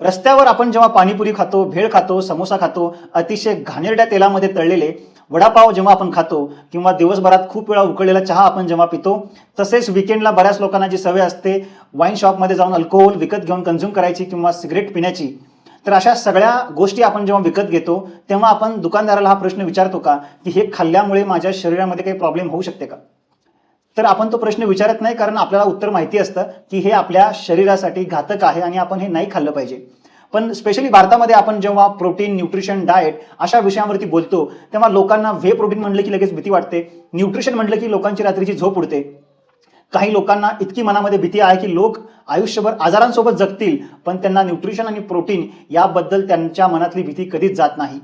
रस्त्यावर आपण जेव्हा पाणीपुरी खातो भेळ खातो समोसा खातो अतिशय घाणेरड्या तेलामध्ये तळलेले वडापाव जेव्हा आपण खातो किंवा दिवसभरात खूप वेळा उकळलेला चहा आपण जेव्हा पितो तसेच विकेंडला बऱ्याच लोकांना जी सवय असते वाईन शॉपमध्ये जाऊन अल्कोहोल विकत घेऊन कन्झ्युम करायची किंवा सिगरेट पिण्याची तर अशा सगळ्या गोष्टी आपण जेव्हा विकत घेतो तेव्हा आपण दुकानदाराला हा प्रश्न विचारतो का की हे खाल्ल्यामुळे माझ्या शरीरामध्ये काही प्रॉब्लेम होऊ शकते का? तर आपण तो प्रश्न विचारत नाही कारण आपल्याला उत्तर माहिती असतं की हे आपल्या शरीरासाठी घातक आहे आणि आपण हे नाही खाल्लं पाहिजे. पण स्पेशली भारतामध्ये आपण जेव्हा प्रोटीन न्यूट्रिशन डाएट अशा विषयांवरती बोलतो तेव्हा लोकांना व्हे प्रोटीन म्हणलं की लगेच भीती वाटते. न्यूट्रिशन म्हणलं की लोकांची रात्रीची झोप उडते. काही लोकांना इतकी मनामध्ये भीती आहे की लोक आयुष्यभर आजारांसोबत जगतील पण त्यांना न्यूट्रिशन आणि प्रोटीन याबद्दल त्यांच्या मनातली भीती कधीच जात नाही.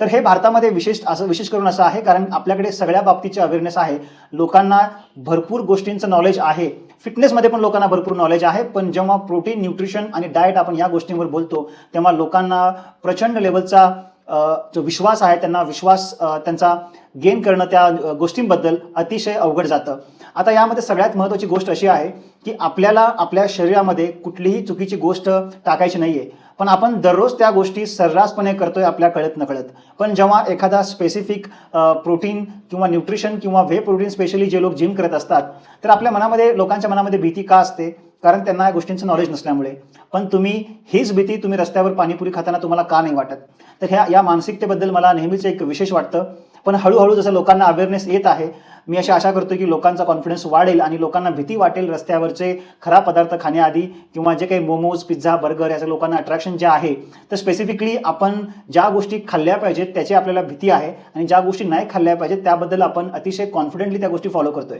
तर हे भारतामध्ये विशेष असं विशेष करून असं आहे कारण आपल्याकडे सगळ्या बाबतीचे अवेअरनेस आहे. लोकांना भरपूर गोष्टींचं नॉलेज आहे. फिटनेसमध्ये पण लोकांना भरपूर नॉलेज आहे पण जेव्हा प्रोटीन न्यूट्रिशन आणि डाएट आपण या गोष्टींवर बोलतो तेव्हा लोकांना प्रचंड लेवलचा जो विश्वास आहे त्यांना विश्वास त्यांचा गेन करणं त्या गोष्टींबद्दल अतिशय अवघड जातं. आता यामध्ये सगळ्यात महत्त्वाची गोष्ट अशी आहे की आपल्याला आपल्या शरीरामध्ये कुठलीही चुकीची गोष्ट टाकायची नाही आहे पण आपण दररोज त्या गोष्टी सर्रासपणे करतोय आपल्या कळत नकळत. पण जेव्हा एखादा स्पेसिफिक प्रोटीन किंवा न्यूट्रिशन किंवा व्हे प्रोटीन स्पेशली जे लोक जिम करत असतात तर आपल्या मनामध्ये लोकांच्या मनामध्ये भीती का असते? कारण त्यांना या गोष्टींचं नॉलेज नसल्यामुळे. पण तुम्ही हीच भीती तुम्ही रस्त्यावर पाणीपुरी खाताना तुम्हाला का नाही वाटत? तर ह्या या मानसिकतेबद्दल मला नेहमीच एक विशेष वाटतं. पण हळूहळू जसं लोकांना अवेअरनेस येत आहे मी अशी आशा करतो की लोकांचा कॉन्फिडन्स वाढेल आणि लोकांना भीती वाटेल रस्त्यावरचे खराब पदार्थ खाण्याआधी किंवा जे काही मोमोज पिझ्झा बर्गर याचं लोकांना अट्रॅक्शन जे आहे तर स्पेसिफिकली आपण ज्या गोष्टी खाल्ल्या पाहिजेत त्याची आपल्याला भीती आहे आणि ज्या गोष्टी नाही खाल्ल्या पाहिजेत त्याबद्दल आपण अतिशय कॉन्फिडेंटली त्या गोष्टी फॉलो करतोय.